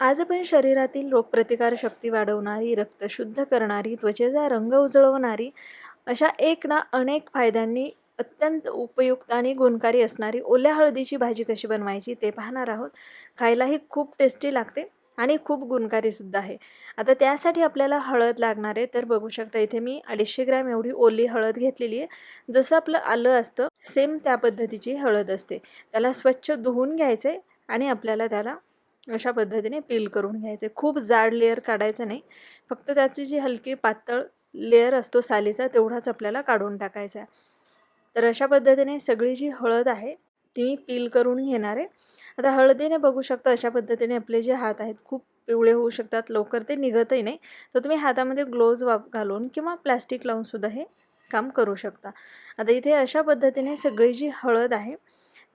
आज आपण शरीरातील रोगप्रतिकारशक्ती वाढवणारी, रक्त शुद्ध करणारी, त्वचेचा रंग उजळवणारी अशा एक ना अनेक फायद्यांनी अत्यंत उपयुक्त आणि गुणकारी असणारी ओल्या हळदीची भाजी कशी बनवायची ते पाहणार आहोत. खायलाही खूप टेस्टी लागते आणि खूप गुणकारीसुद्धा आहे. आता त्यासाठी आपल्याला हळद लागणार आहे, तर बघू शकता इथे मी 250 ग्रॅम एवढी ओली हळद घेतलेली आहे. जसं आपलं आलं असतं सेम त्या पद्धतीची हळद असते. त्याला स्वच्छ धुवून घ्यायचं आहे आणि आपल्याला त्याला अशा पद्धतीने पील करून घ्यायचे. खूप जाड लेअर काढायचं नाही. फक्त त्याची जी हलकी पातळ लेअर असतो सालीचा तेवढाच आपल्याला काढून टाकायचा आहे. तर अशा पद्धतीने सगळी जी हळद आहे ती मी पील करून घेणार आहे. आता हळदीने बघू शकता अशा पद्धतीने आपले जे हात आहेत खूप पिवळे होऊ शकतात लवकर ते निघतही नाही. तर तुम्ही हातामध्ये ग्लोव्ज वाप घालून किंवा प्लॅस्टिक लावूनसुद्धा हे काम करू शकता. आता इथे अशा पद्धतीने सगळी जी हळद आहे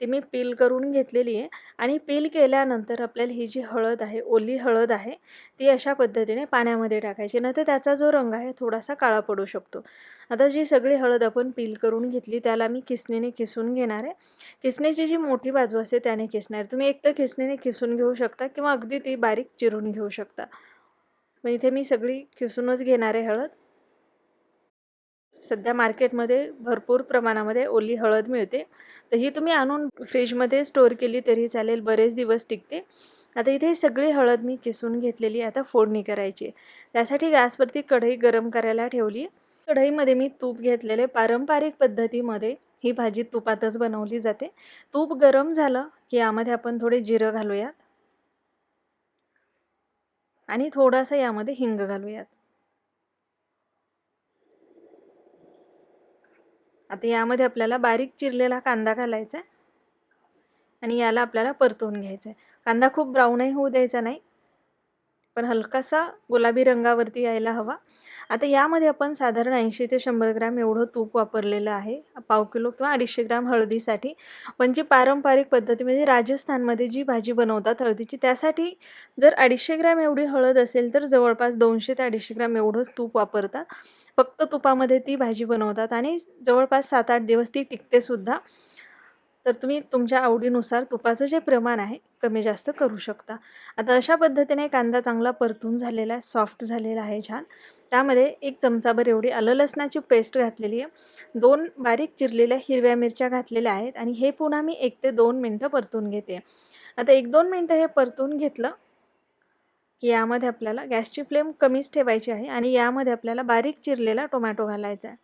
ती मी पील करून घेतलेली आहे. आणि पील केल्यानंतर आपल्याला ही जी हळद आहे ओली हळद आहे ती अशा पद्धतीने पाण्यामध्ये टाकायची. नंतर त्याचा जो रंग आहे थोडासा काळा पडू शकतो. आता जी सगळी हळद आपण पील करून घेतली त्याला मी किसणीने किसून घेणार आहे. किसणीची जी मोठी बाजू असते त्याने किसणार. तुम्ही एक तर किसणीने किसून घेऊ शकता किंवा अगदी ती बारीक चिरून घेऊ शकता. मग इथे मी सगळी किसूनच घेणार आहे हळद. सध्या मार्केटमध्ये भरपूर प्रमाणामध्ये ओली हळद मिळते. तर ही तुम्ही आणून फ्रीजमध्ये स्टोअर केली तरी चालेल बरेच दिवस टिकते. आता इथे सगळी हळद मी किसून घेतलेली आता फोडणी करायची त्यासाठी गॅसवरती कढई गरम करायला ठेवली कढईमध्ये मी तूप घेतलेले पारंपरिक पद्धतीमध्ये ही भाजी तुपातच बनवली जाते. तूप गरम झालं की यामध्ये आपण थोडे जिरं घालूयात. आणि थोडासा यामध्ये हिंग घालूयात. आता यामध्ये आपल्याला बारीक चिरलेला कांदा घालायचा आहे. आणि याला आपल्याला परतवून घ्यायचा आहे. कांदा खूप ब्राऊनही होऊ द्यायचा नाही पण हलकासा गुलाबी रंगावरती यायला हवा. आता यामध्ये आपण साधारण ऐंशी ते शंभर ग्रॅम एवढं तूप वापरलेलं आहे. पाव किलो किंवा अडीचशे ग्रॅम हळदीसाठी. पण जी पारंपरिक पद्धती म्हणजे राजस्थानमध्ये जी भाजी बनवतात हळदीची त्यासाठी जर अडीचशे ग्रॅम एवढी हळद असेल तर जवळपास दोनशे ते अडीचशे ग्रॅम एवढंच तूप वापरतात फक्त तुपामध्ये ती भाजी बनवतात आणि जवळपास सात आठ दिवस ती टिकतेसुद्धा तर तुम्ही तुमच्या आवडीनुसार तुपाचं जे प्रमाण आहे कमी जास्त करू शकता. आता अशा पद्धतीने कांदा चांगला परतून झालेला आहे सॉफ्ट झालेला आहे छान. त्यामध्ये एक चमचाभर एवढी आलं लसणाची पेस्ट घातलेली आहे. दोन बारीक चिरलेल्या हिरव्या मिरच्या घातलेल्या आहेत आणि हे पुन्हा मी एक ते दोन मिनटं परतून घेते. आता एक दोन मिनटं हे परतून घेतलं की यामध्ये आपल्याला गॅसची फ्लेम कमीच ठेवायची आहे आणि यामध्ये आपल्याला बारीक चिरलेला टोमॅटो घालायचा आहे.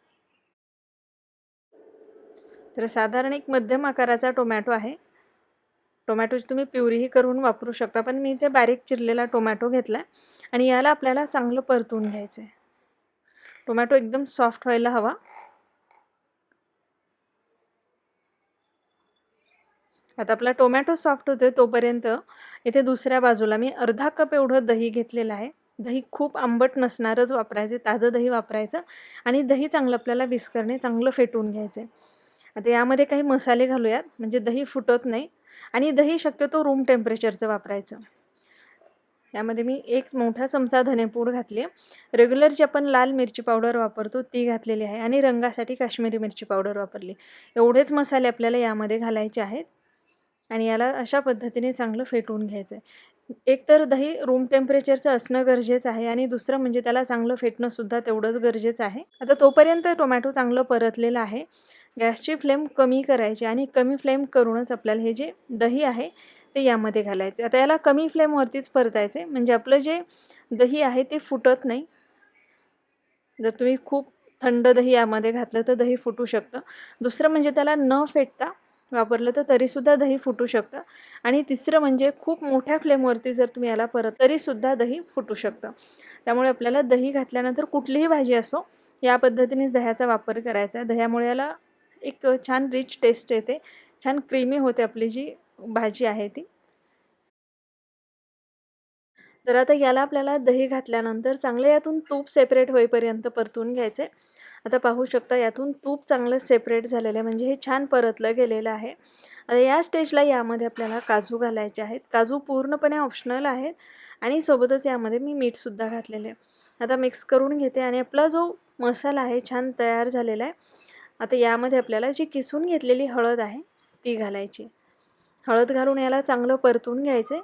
तर साधारण एक मध्यम आकाराचा टोमॅटो आहे. टोमॅटोची तुम्ही प्युरीही करून वापरू शकता पण मी इथे बारीक चिरलेला टोमॅटो घेतला आहे आणि याला आपल्याला चांगलं परतून घ्यायचं आहे टोमॅटो एकदम सॉफ्ट व्हायला हवा. आता आपला टोमॅटो सॉफ्ट होतो तोपर्यंत इथे दुसऱ्या बाजूला मी अर्धा कप एवढं दही घेतलेलं आहे. दही खूप आंबट नसणारच वापरायचे ताजं दही वापरायचं आणि दही चांगलं आपल्याला विस्करणे चांगलं फेटून घ्यायचं. आहे आता यामध्ये काही मसाले घालूयात म्हणजे दही फुटत नाही आणि दही शक्यतो रूम टेम्परेचरचं वापरायचं. यामध्ये मी एक मोठा चमचा धनेपूड घातली आहे. रेग्युलर जी आपण लाल मिरची पावडर वापरतो ती घातलेली आहे आणि रंगासाठी काश्मीरी मिरची पावडर वापरली. एवढेच मसाले आपल्याला यामध्ये घालायचे आहेत. आणि याला अशा पद्धतीने चांगलं फेटवून घ्यायचं आहे एक तर दही रूम टेम्परेचरचं असणं गरजेचं आहे आणि दुसरं म्हणजे त्याला चांगलं फेटणंसुद्धा तेवढंच गरजेचं आहे. आता तोपर्यंत टोमॅटो चांगलं परतलेलं आहे. गॅसची फ्लेम कमी करायची आणि कमी फ्लेम करूनच आपल्याला हे जे दही आहे ते यामध्ये घालायचे आता याला कमी फ्लेमवरतीच परतायचे म्हणजे आपलं जे दही आहे ते फुटत नाही. जर तुम्ही खूप थंड दही यामध्ये घातलं तर दही फुटू शकतं. दुसरं म्हणजे त्याला न फेटता वापरलं तर तरीसुद्धा दही फुटू शकतं. आणि तिसरं म्हणजे खूप मोठ्या फ्लेमवरती जर तुम्ही याला परत तरीसुद्धा दही फुटू शकतं. त्यामुळे आपल्याला दही घातल्यानंतर कुठलीही भाजी असो या पद्धतीनेच दह्याचा वापर करायचा. दह्यामुळे याला एक छान रिच टेस्ट येते. छान क्रीमी होते आपली जी भाजी आहे ती. तर आता याला आपल्याला दही घातल्यानंतर चांगलं यातून तूप सेपरेट होईपर्यंत परतून घ्यायचं. आहे आता पाहू शकता यातून तूप चांगलं सेपरेट झालेलं आहे. म्हणजे हे छान परतलं गेलेलं आहे. आता या स्टेजला यामध्ये आपल्याला काजू घालायचे आहेत. काजू पूर्णपणे ऑप्शनल आहेत. आणि सोबतच यामध्ये मी मीठसुद्धा घातलेले आहे. आता मिक्स करून घेते आणि आपला जो मसाला आहे छान तयार झालेला आहे. आता यामध्ये आपल्याला जी किसून घेतलेली हळद आहे ती घालायची. हळद घालून याला चांगलं परतून घ्यायचं आहे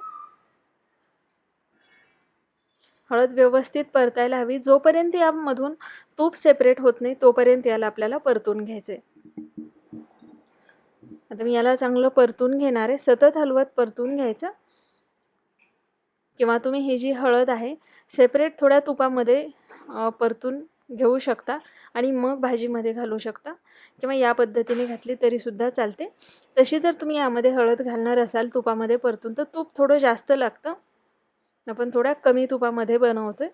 हळद व्यवस्थित परतायला हवी. जोपर्यंत यामधून तूप सेपरेट होत नाही तोपर्यंत याला आपल्याला परतून घ्यायचे आता मी याला चांगलं परतून घेणार आहे. सतत हलवत परतून घ्यायचं. किंवा तुम्ही ही जी हळद आहे सेपरेट थोड्या तुपामध्ये परतून घेऊ शकता आणि मग भाजीमध्ये घालू शकता. किंवा या पद्धतीने घातली तरीसुद्धा चालते. तशी जर तुम्ही यामध्ये हळद घालणार असाल तुपामध्ये परतून तर तूप थोडं जास्त लागतं. आपण थोड्या कमी तुपामध्ये बनवतो आहे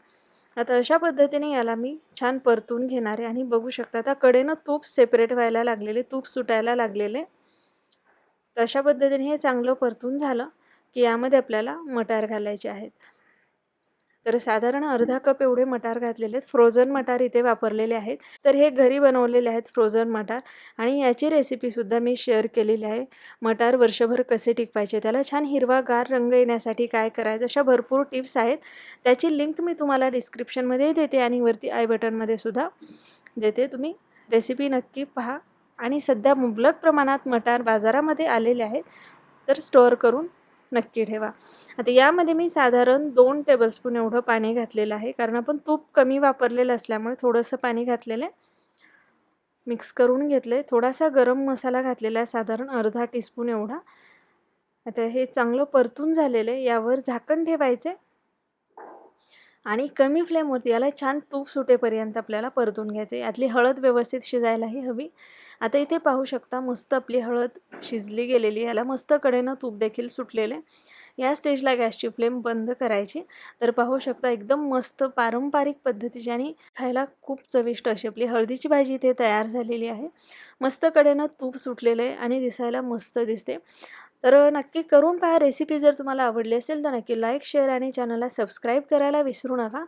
आता अशा पद्धतीने याला मी छान परतून घेणार आहे आणि बघू शकता आता कडेनं तूप सेपरेट व्हायला लागलेले तूप सुटायला लागलेले. तर अशा पद्धतीने हे चांगलं परतून झालं की यामध्ये आपल्याला मटार घालायचे आहेत. तर साधारण अर्धा कप एवढे मटार घातलेले आहेत. फ्रोझन मटार इथे वापरलेले आहेत. तर हे घरी बनवलेले आहेत फ्रोझन मटार. आणि याची रेसिपीसुद्धा मी शेअर केलेली आहे. मटार वर्षभर कसे टिकवायचे त्याला छान हिरवागार रंग येण्यासाठी काय करायचं अशा भरपूर टिप्स आहेत. त्याची लिंक मी तुम्हाला डिस्क्रिप्शनमध्ये देते आणि वरती आय बटनमध्ये सुद्धा देते. तुम्ही रेसिपी नक्की पहा. आणि सध्या मुबलक प्रमाणात मटार बाजारामध्ये आलेले आहेत. तर स्टोअर करून नक्की ठेवा. आता यामध्ये मी साधारण दोन टेबलस्पून एवढं पाणी घातलेलं आहे. कारण आपण तूप कमी वापरलेलं असल्यामुळे थोडंसं पाणी घातलेलं आहे. मिक्स करून घेतलं आहे थोडासा गरम मसाला घातलेला आहे. साधारण अर्धा टीस्पून एवढा. आता हे चांगलं परतून झालेलं आहे. यावर झाकण ठेवायचे आणि कमी फ्लेमवरती याला छान तूप सुटेपर्यंत आपल्याला परतून घ्यायचं आहे. यातली हळद व्यवस्थित शिजायलाही हवी. आता इथे पाहू शकता मस्त आपली हळद शिजली गेलेली याला मस्त कडेनं तूप देखील सुटलेलं आहे. या स्टेजला गॅसची फ्लेम बंद करायची. तर पाहू शकता एकदम मस्त पारंपरिक पद्धतीची आणि खायला खूप चविष्ट अशी आपली हळदीची भाजी इथे तयार झालेली आहे. मस्त कडेनं तूप सुटलेलं आहे आणि दिसायला मस्त दिसते. तर नक्की करून पहा. रेसिपी जर तुम्हाला आवडली असेल तर नक्की लाईक शेअर आणि चॅनलला सबस्क्राईब करायला विसरू नका.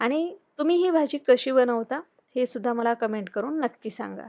आणि तुम्ही ही भाजी कशी बनवता हे सुद्धा मला कमेंट करून नक्की सांगा.